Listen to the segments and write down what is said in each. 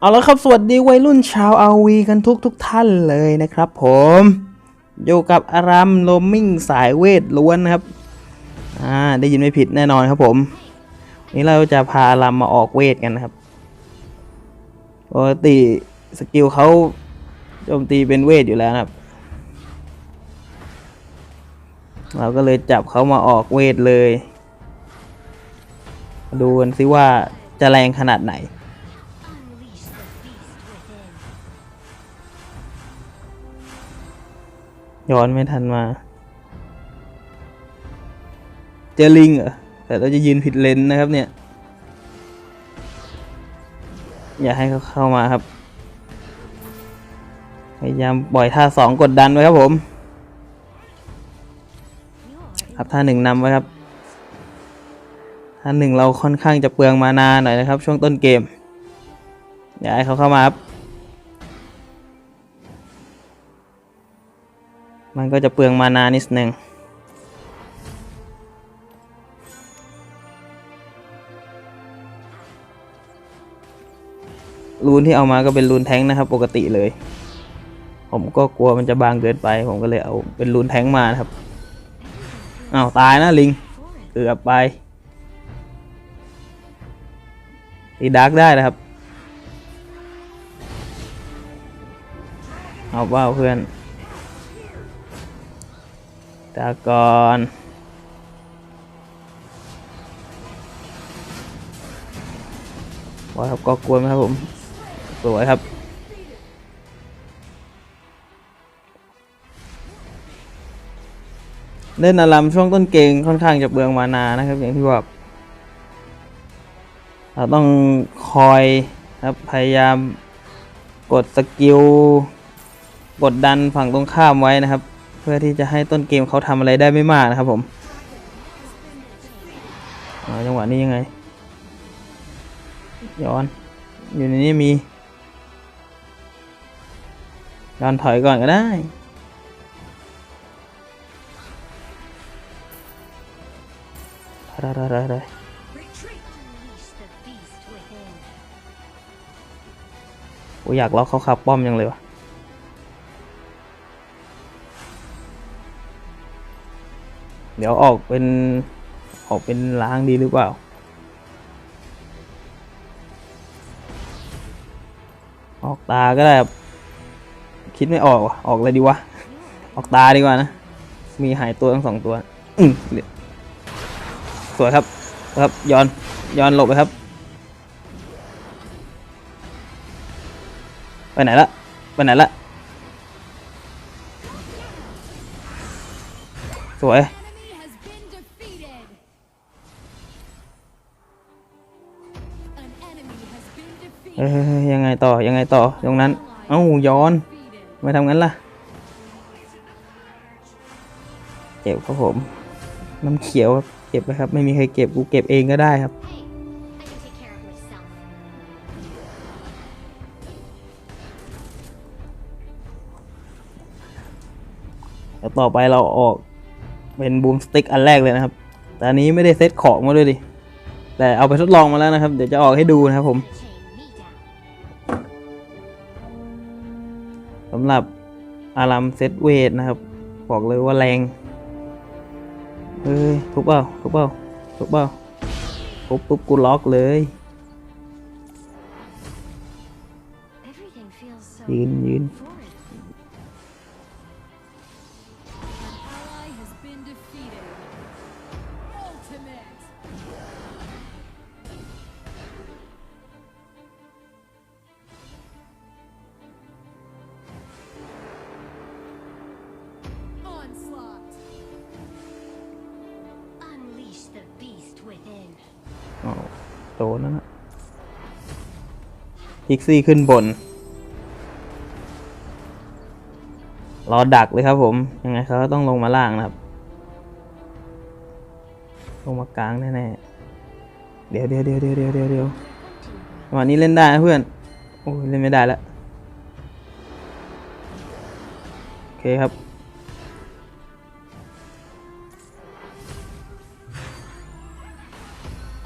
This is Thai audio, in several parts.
เอาละครับสวัสดีวัยรุ่นชาวอาวีกันทุกทุกท่านเลยนะครับผมอยู่กับอารามโลมิงสายเวทล้วนนะครับอ่าได้ยินไม่ผิดแน่นอนครับผมนี่เราจะพาอารามมาออกเวทกันนะครับปกติสกิลเขาโจมตีเป็นเวทอยู่แล้วครับ เราก็เลยจับเขามาออกเวทเลย ดูกันสิว่าจะแรงขนาดไหน ย้อนไม่ทันมา เจอลิงเหรอ แต่เราจะยืนผิดเลนนะครับเนี่ย อย่าให้เขาเข้ามาครับ พยายามปล่อยท่าสองกดดันไว้ครับผม ครับท่าหนึ่งนำไว้ครับ ท่าหนึ่งเราค่อนข้างจะเปลืองมานาหน่อยนะครับ ช่วงต้นเกม อย่าให้เขาเข้ามาครับ มันก็จะเปลืองมานานิดนึงรูนที่เอามาก็เป็นรูนแท้งนะครับ ปกติเลย ผมก็กลัวมันจะบางเกินไป ผมก็เลยเอาเป็นรูนแท้งมาครับอ้าวตายนะลิงเกือบไปตีดาร์กได้นะครับ เอาเปล่าเพื่อน ตาก่อนว่าครับก็กลัวไหมครับผม สวยครับ เล่นอารามช่วงต้นเกมค่อนข้างจะเบืองมานานะครับ อย่างที่บอกเราต้องคอยครับพยายามกดสกิลกดดันฝั่งตรงข้ามไว้นะครับ พื่อที่จะให้ต้นเกมเขาทำอะไรได้ไม่มากนะครับผมจังหวะนี้ยังไง ย้อน อยู่ในนี้มี ย้อนถอยก่อนก็ได้ได้ได้ได้ได้ Retreat. Unleash the beast within. โอ้อยากล็อกเขาขับป้อมยังเลยวะ เดี๋ยวออกเป็นออกเป็นล้างดีหรือเปล่า ออกตาก็ได้ครับคิดไม่ออกว่ะออกเลยดีวะ ออกตาดีกว่านะ มีหายตัวทั้งสองตัวอืมสวยครับ ครับย้อนย้อนหลบไปครับ ไปไหนละไปไหนละสวย ไงต่อยังไงต่อตรงนั้น เอ้าย้อนไม่ทำงั้นล่ะเก็บครับผม น้ำเขียวครับเก็บไปครับ ไม่มีใครเก็บกูเก็บเองก็ได้ครับแล้วต่อไปเราออกเป็นบูมสติ๊กอันแรกเลยนะครับ แต่อันนี้ไม่ได้เซตของมาด้วยดิ แต่เอาไปทดลองมาแล้วนะครับ เดี๋ยวจะออกให้ดูนะครับผม สำหรับอารัมเซตเวทนะครับ บอกเลยว่าแรงเฮ้ยทุบเปล่าทุบเปล่าทุบเปล่าทุบปุ๊บกูล็อกเลย Everything feels so ยืนยืน โดนแล้วนะพิกซี่ขึ้นบน รอดักเลยครับผม ยังไงเขาก็ต้องลงมาล่างนะครับ ลงมากลางแน่ๆ เดี๋ยวเดี๋ยวเดี๋ยวเดี๋ยวเดี๋ยวเดี๋ยวเดี๋ยวจังหวะนี้เล่นได้นะเพื่อน โอ้ยเล่นไม่ได้แล้ว โอเคครับ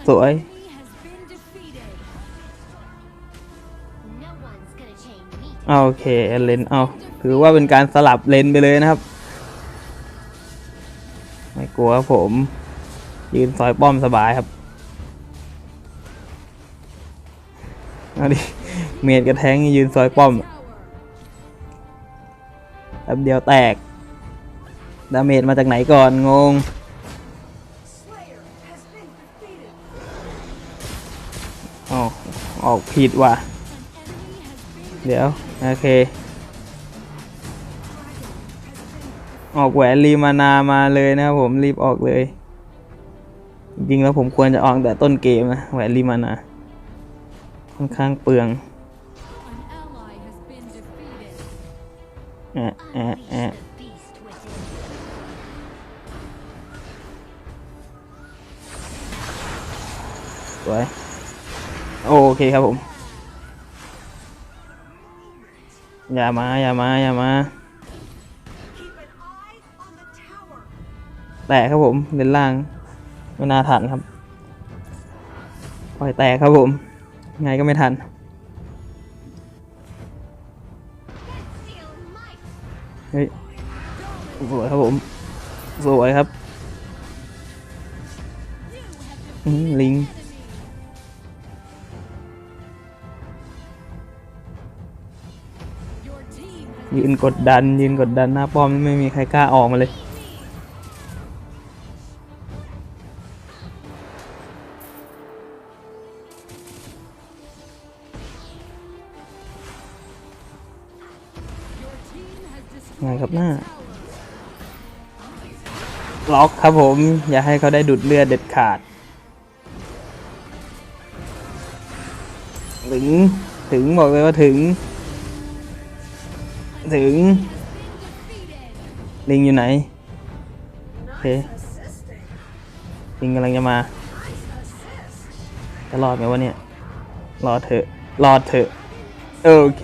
สวย โอเคเลนเอาถือว่าเป็นการสลับเลนไปเลยนะครับ ไม่กลัวครับผม ยืนซอยป้อมสบายครับเอาดิเมียดกระแทงยืนซอยป้อมแป๊บเดียวแตก ดาเมจมาจากไหนก่อน งง ออกออกผิดว่ะ เดี๋ยว โอเค ออกแหวนรีมานามาเลยนะครับผมรีบออกเลย จริงแล้วผมควรจะออกแต่ต้นเกมนะแหวนรีมานา ค่อนข้างเปลือง an ally has been defeated. แอะแอะแอะสวย โอเคครับผม อย่ามาอย่ามาอย่ามาแตกครับผมเลนล่างไม่น่าทันครับปล่อยแตกครับผม ไงก็ไม่ทันเฮ้ยสวยครับผมสวยครับลิง ยืนกดดัน ยืนกดดันหน้าป้อมไม่มีใครกล้าออกมาเลย ไงครับหน้าล็อกครับผม อย่าให้เขาได้ดูดเลือดเด็ดขาด ถึง ถึงบอกเลยว่าถึง ถึง ลิงอยู่ไหน โอเค ลิงกำลังจะมา จะรอดไหมวะเนี่ย รอเถอะ รอเถอะ โอเค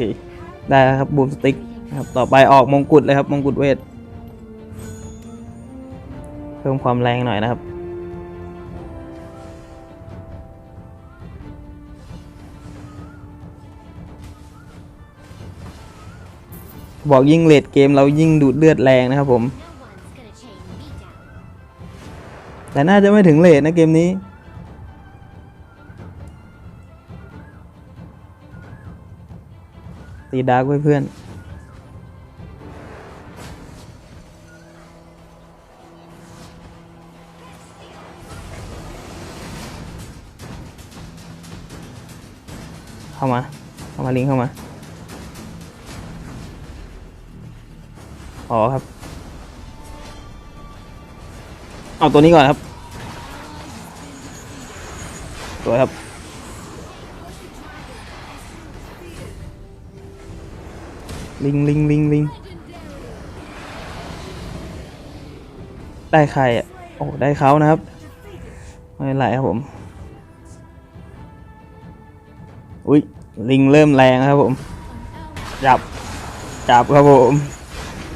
ได้แล้วครับบูมสติ๊กนะครับต่อไปออกมงกุฎเลยครับ มงกุฎเวท เพิ่มความแรงหน่อยนะครับ บอกยิ่งเลดเกมเรายิ่งดูดเลือดแรงนะครับผมแต่น่าจะไม่ถึงเลทนะเกมนี้ ตีดาร์กไว้เพื่อนเข้ามา เข้ามาลิงเข้ามา อ๋อครับ เอาตัวนี้ก่อนครับสวยครับ ลิงลิงลิงลิงได้ใครอะ โอ้ได้เขานะครับ ไม่เป็นไรครับผม อุ้ยลิงเริ่มแรงครับผม จับ จับครับผม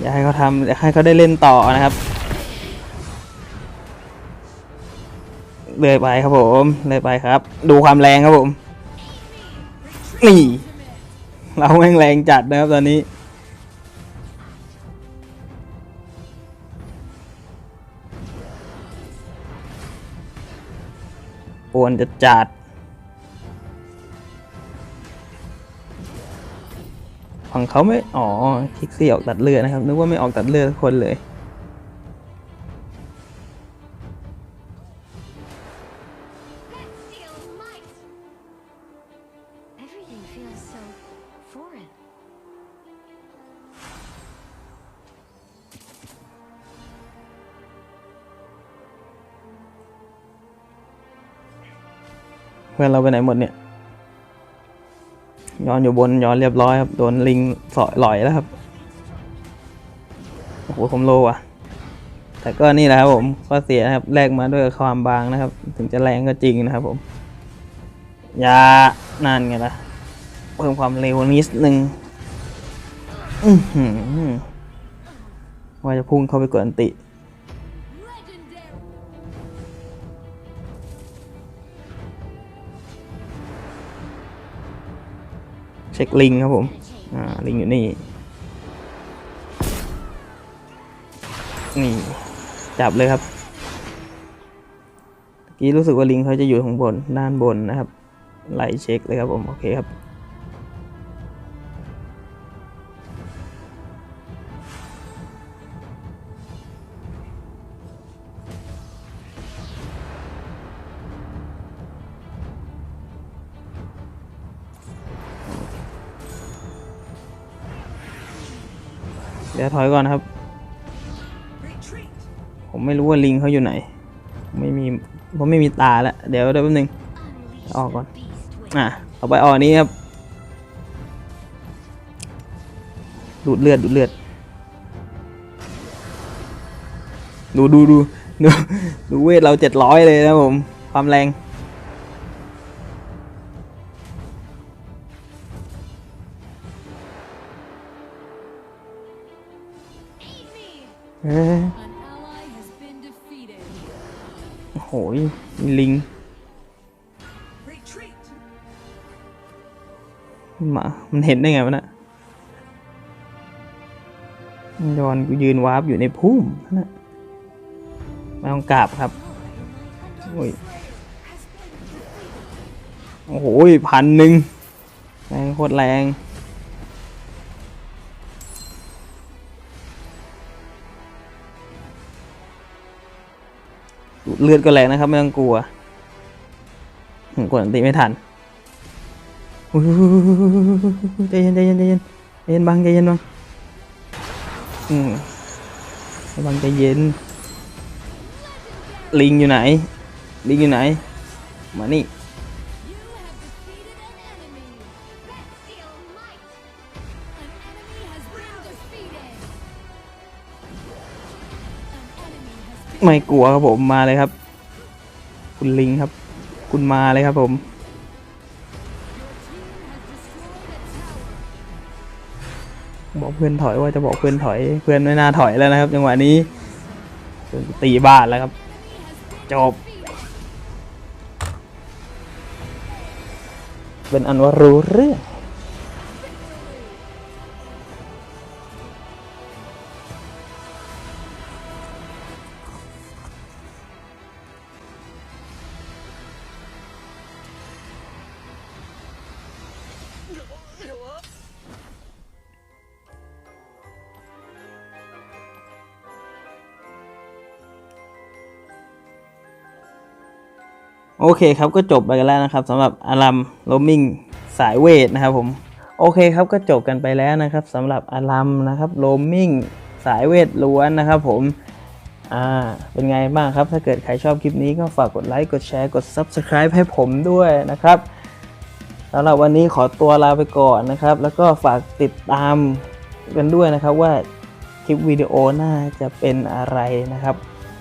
อย่าให้เขาทำอย่าให้เขาได้เล่นต่อนะครับเลยไปครับผมเลยไปครับ ดูความแรงครับผม นี่ เราแม่งแรงจัดนะครับตอนนี้ ปวนจะจัด ฝั่งเขาไม่ อ๋อคิกซี่ออกตัดเลือดนะครับ นึกว่าไม่ออกตัดเลือดทุกคนเลย Steal might. Everything feels so foreign. เพื่อนเราไปไหนหมดเนี่ย ย้อนอยู่บนย้อนเรียบร้อยครับโดนลิงสอยลอยแล้วครับโอ้โหผมโลว่ะ แต่ก็นี่แหละครับผมก็เสียครับแลกมาด้วยความบางนะครับ ถึงจะแรงก็จริงนะครับผมอยานั่นไงล่ะเพิ่มความเร็วนิดนึงว่าจะพุ่งเข้าไปกดอันติ ชช็คลิงครับผม อ่า ลิงอยู่นี่ นี่ จับเลยครับเมื่อกี้รู้สึกว่าลิงเขาจะอยู่ข้างบนด้านบนนะครับ ไล่เช็คเลยครับผม โอเคครับ ดี๋ยวถอยก่อนครับ ผมไม่รู้ว่าลิงเขาอยู่ไหน ไม่มีผมไม่มีตาแล้วเดี๋ยวเดี๋ยวแป๊บนึง Unleash Oh, God. the beast within. อะเอาไปออกนี้ครับ ดูดเลือดดูดเลือด ดูดูดูดูดูเวทเราเจ็ดร้อยเลยนะผม ความแรง เอ้ย An ally has been defeated. โอ้โหลิงหมามันเห็นได้ไงวะนะยอนกูยืนวาร์ปอยู่ในพุ่มนั่นนะไม่ต้องกราบครับโอ้ยโอ้โหพันหนึ่งแรงโคตรแรง เลือดก็แรงนะครับ ไม่ต้องกลัวกดอันติไม่ทันอุ๊ยใจเย็นใจเย็นใจเย็นใจเย็นบังใจเย็นบังอืมให้บังใจเย็น ลิงอยู่ไหน ลิงอยู่ไหน มานี่ ไม่กลัวครับผมมาเลยครับ คุณลิงครับ คุณมาเลยครับผมบอกเพื่อนถอยว่าจะบอกเพื่อนถอย เพื่อนไม่น่าถอยแล้วนะครับจังหวะนี้ตีบ้านแล้วครับ จบ เป็นอันว่ารู้เรื่อง โอเคครับก็จบไปกันแล้วนะครับสำหรับอารัมโรมิงสายเวทนะครับผมโอเคครับก็จบกันไปแล้วนะครับสำหรับอารัมนะครับโรมิงสายเวทล้วนนะครับผมอ่าเป็นไงบ้างครับ ถ้าเกิดใครชอบคลิปนี้ก็ฝากกดไลค์กดแชร์กด Subscribe ให้ผมด้วยนะครับสำหรับวันนี้ขอตัวลาไปก่อนนะครับ แล้วก็ฝากติดตามกันด้วยนะครับว่าคลิปวิดีโอหน้าจะเป็นอะไรนะครับ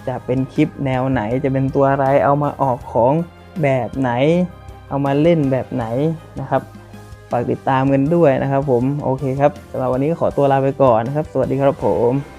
จะเป็นคลิปแนวไหนจะเป็นตัวอะไรเอามาออกของแบบไหน เอามาเล่นแบบไหนนะครับฝากติดตามกันด้วยนะครับผมโอเคครับสำหรับวันนี้ขอตัวลาไปก่อนนะครับ สวัสดีครับผม